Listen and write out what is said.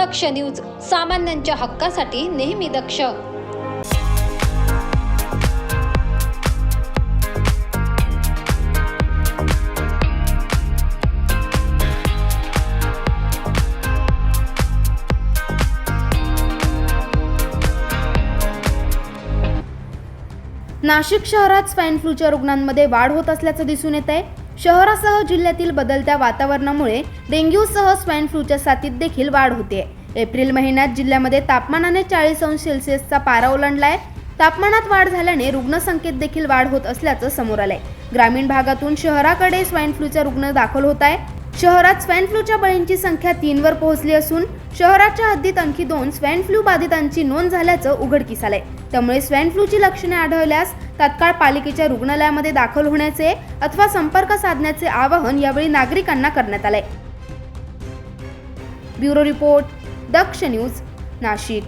दक्ष news सामान्यांच्या हक्कासाठी नेहमी दक्ष. नाशिक शहरात स्वाईन फ्लूच्या रुग्णांमध्ये वाढ होत असल्याचं दिसून येत आहे शहरासह जिल्ह्यातील बदलत्या वातावरणामुळे डेंग्यूसह स्वाईन फ्लूच्या साथीत देखील वाढ होते. एप्रिल महिन्यात जिल्ह्यामध्ये तापमानाने चाळीस अंश सेल्सिअसचा पारा ओलांडलाय. तापमानात वाढ झाल्याने रुग्णसंख्येत देखील वाढ होत असल्याचं समोर आलंय. ग्रामीण भागातून शहराकडे स्वाईन फ्लूचा रुग्ण दाखल होत आहे शहरात स्वाईन फ्लूच्या बळींची संख्या तीनवर पोहोचली असून शहराच्या हद्दीत आणखी दोन स्वाईन फ्लू बाधितांची नोंद झाल्याचं उघडकीस आलंय त्यामुळे स्वाईन फ्लूची लक्षणे आढळल्यास तात्काळ पालिकेच्या रुग्णालयामध्ये दाखल होण्याचे अथवा संपर्क साधण्याचे आवाहन यावेळी नागरिकांना करण्यात आलंय. Bureau report Daksh news Nashik.